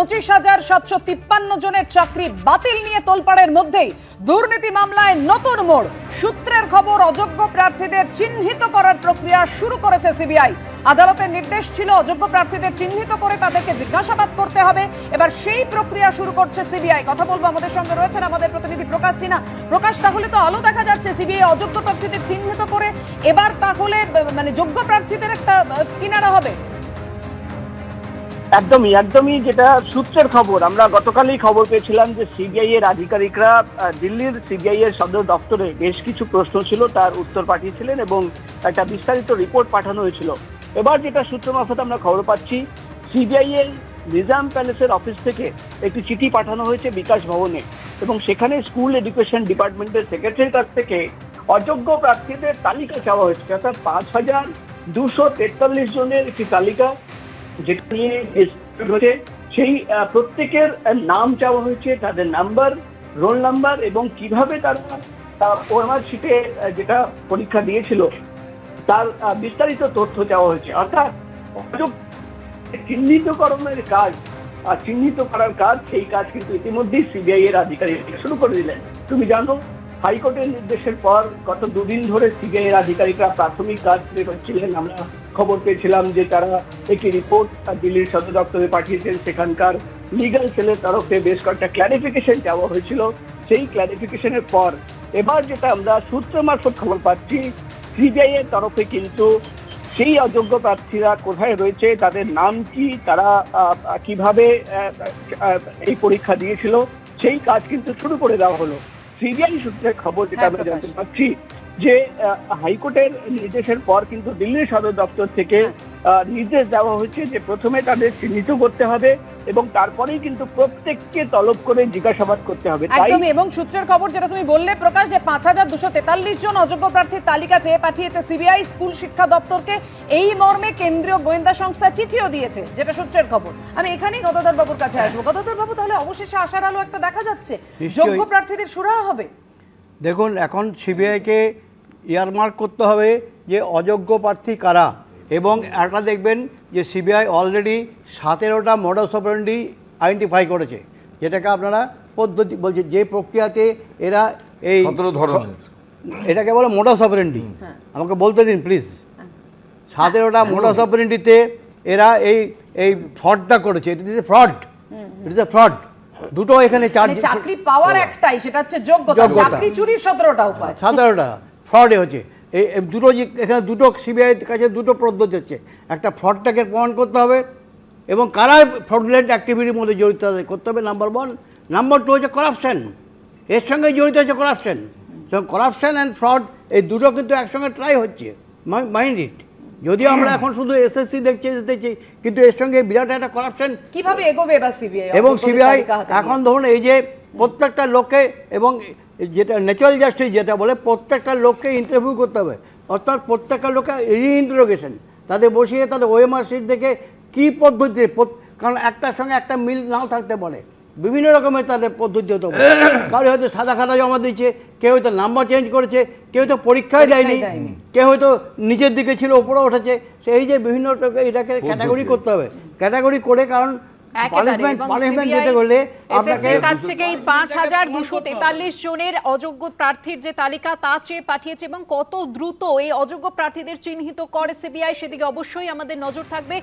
পঁচিশ হাজার সাতশো তিপ্পান্ন জনের চাকরি বাতিল নিয়ে তোলপাড়ের মধ্যেই দুর্নীতি মামলায় নতুন মোড়। সূত্রের খবর, অযোগ্য প্রার্থীদের চিহ্নিত করার প্রক্রিয়া শুরু করেছে সিবিআই। আদালতের নির্দেশ ছিল অযোগ্য প্রার্থীদের চিহ্নিত করে তাদেরকে জিজ্ঞাসাবাদ করতে হবে। এবার সেই প্রক্রিয়া শুরু করছে সিবিআই। কথা বলব আমাদের সঙ্গে রয়েছেন আমাদের প্রতিনিধি প্রকাশ সিনহা। প্রকাশ, তাহলে তো আলো দেখা যাচ্ছে সিবিআই অযোগ্য প্রার্থীদের চিহ্নিত করে। এবার তাহলে মানে যোগ্য প্রার্থীদের একটা কিনারা হবে। একদমই একদমই যেটা সূত্রের খবর। আমরা গতকালই খবর পেয়েছিলাম যে সিবিআই এর আধিকারিকরা দিল্লির সিবিআই এর সদর দপ্তরে বেশ কিছু প্রশ্ন ছিল, তার উত্তর পাঠিয়েছিলেন এবং একটা বিস্তারিত রিপোর্ট পাঠানো হয়েছিল। এবার যেটা সূত্র মারফত আমরা খবর পাচ্ছি সিবিআই এর নিজাম প্যালেসের অফিস থেকে একটি চিঠি পাঠানো হয়েছে বিকাশ ভবনে এবং সেখানে স্কুল এডুকেশন ডিপার্টমেন্টের সেক্রেটারির কাছ থেকে অযোগ্য প্রার্থীদের তালিকা চাওয়া হয়েছে। অর্থাৎ পাঁচ হাজার দুশো তেতাল্লিশ জনের একটি তালিকা যেটা নিয়ে হয়েছে সেই প্রত্যেকের নাম চাওয়া হয়েছে, তাদের নাম্বার রোল নাম্বার এবং কীভাবে তারা ওএমআর শিটে যেটা পরীক্ষা দিয়েছিল, তার বিস্তারিত তথ্য চাওয়া হয়েছে। অর্থাৎ চিহ্নিতকরণের কাজ চিহ্নিত করার কাজ, সেই কাজ কিন্তু ইতিমধ্যেই সিবিআই এর আধিকারিক শুরু করে দিলেন। তুমি জানো, হাইকোর্টের নির্দেশের পর গত দুদিন ধরে সিবিআই এর আধিকারিকরা প্রাথমিক কাজ করছিলেন। আমরা খবর পেয়েছিলাম যে তারা একটি রিপোর্ট দিল্লির সদর দপ্তরে পাঠিয়েছেন। সেখানকার লিগাল সেলের তরফে বেশ কয়েকটা ক্ল্যারিফিকেশন চাওয়া হয়েছিল। সেই ক্ল্যারিফিকেশনের পর এবার যেটা আমরা সূত্র মারফত খবর পাচ্ছি সিবিআই এর তরফে কিন্তু সেই অযোগ্য প্রার্থীরা কোথায় রয়েছে তাদের নাম কি তারা কীভাবে এই পরীক্ষা দিয়েছিল সেই কাজ কিন্তু শুরু করে দেওয়া হলো। সিবিআই সূত্রে খবর যেটা হ্যাঁ, আমরা জানতে পারছি যে হাইকোর্টের নির্দেশের পর কিন্তু দিল্লির সদর দপ্তর থেকে নির্দেশ দেওয়া হয়েছে যে প্রথমে তাদের চিহ্নিত করতে হবে এবং তারপরেই কিন্তু প্রত্যেককে তলব করে জিজ্ঞাসাবাদ করতে হবে। এবং সূত্রের খবর যেটা তুমি বললে প্রকাশ যে পাঁচ হাজার দুশো তেতাল্লিশ জন অযোগ্য প্রার্থীর তালিকা চেয়ে পাঠিয়েছে সিবিআই স্কুল শিক্ষা দপ্তরকে। এই মর্মে কেন্দ্রীয় গোয়েন্দা সংস্থা চিঠিও দিয়েছে যেটা সূত্রের খবর। আমি এখানেই গদাধর বাবুর কাছে আসব। গদাধর বাবু তাহলে অবশেষে আশার আলো একটা দেখা যাচ্ছে। যোগ্য প্রার্থীদের সুরাহা হবে? দেখুন এখন সিবিআইকে ইয়ারমার্ক করতে হবে যে অযোগ্য প্রার্থী কারা। এবং একটা দেখবেন যে সিবিআই অলরেডি সতেরোটা মডাস অপারেন্ডি আইডেন্টিফাই করেছে যেটাকে আপনারা পদ্ধতি বলছে যে প্রক্রিয়াতে এরা এই এটাকে বলে মোডাস অপারেন্ডি হ্যাঁ। আমাকে বলতে দিন প্লিজ সতেরোটা মোডাস অপারেন্ডিতে এরা এই এই ফ্রডটা করেছে। It is a fraud it is a fraud দুটো এখানে মানে চাকরি পাওয়ার একটাই সেটা হচ্ছে যোগ্যতা। চাকরি চুরির সতেরোটা উপায়। সাধারণটা ফ্রডে হচ্ছে। এই দুটো যে- এখানে দুটো সিবিআই কাছে দুটো পদ্ধতি হচ্ছে একটা ফ্রডটাকে প্রমাণ করতে হবে এবং কারা ফ্রডুলেন্ট অ্যাক্টিভিটির মধ্যে জড়িত আছে করতে হবে নাম্বার ওয়ান। নাম্বার টু হচ্ছে করাপশন। এর সঙ্গে জড়িত হচ্ছে করাপশন। করাপশন অ্যান্ড ফ্রড এই দুটো কিন্তু একসঙ্গে ট্রাই হচ্ছে মাইন্ড ইট। যদিও আমরা এখন শুধু এসএসসি দেখছি দেখছি কিন্তু এর সঙ্গে বিরাট একটা করাপশন কীভাবে এগোবে এবার সিবিআই এবং সিবিআই এখন ধরুন এই যে প্রত্যেকটা লোককে এবং যেটা ন্যাচারাল জাস্টিস যেটা বলে প্রত্যেকটা লোককে ইন্টারভিউ করতে হবে। অর্থাৎ প্রত্যেকটা লোককে রিইন্টারোগেশন তাদের বসিয়ে তাদের ওএমআর সিট দেখে কী পদ্ধতিতে কারণ একটার সঙ্গে একটা মিল নাও থাকতে পারে। বিভিন্ন রকমের তাদের পদ্ধতি হতে। কারও হয়তো সাদা খাতা জমা দিচ্ছে কেউ হয়তো নাম্বার চেঞ্জ করেছে কেউ তো পরীক্ষায় দেয়নি কেউ হয়তো নিচের দিকে ছিল উপরে উঠেছে। সেই যে বিভিন্ন এটাকে ক্যাটাগরি করতে হবে। ক্যাটাগরি করে কারণ একেবারে পানিশমেন্ট এবং পানিশমেন্ট CBI দিতে হলে SSC আপনাকে এর কাছ থেকে পাঁচ হাজার দুশো তেতাল্লিশ জনের অযোগ্য প্রার্থীর যে তালিকা তা চেয়ে পাঠিয়েছে এবং কত দ্রুত এই অযোগ্য প্রার্থীদের চিহ্নিত করে সিবিআই সেদিকে অবশ্যই আমাদের নজর থাকবে।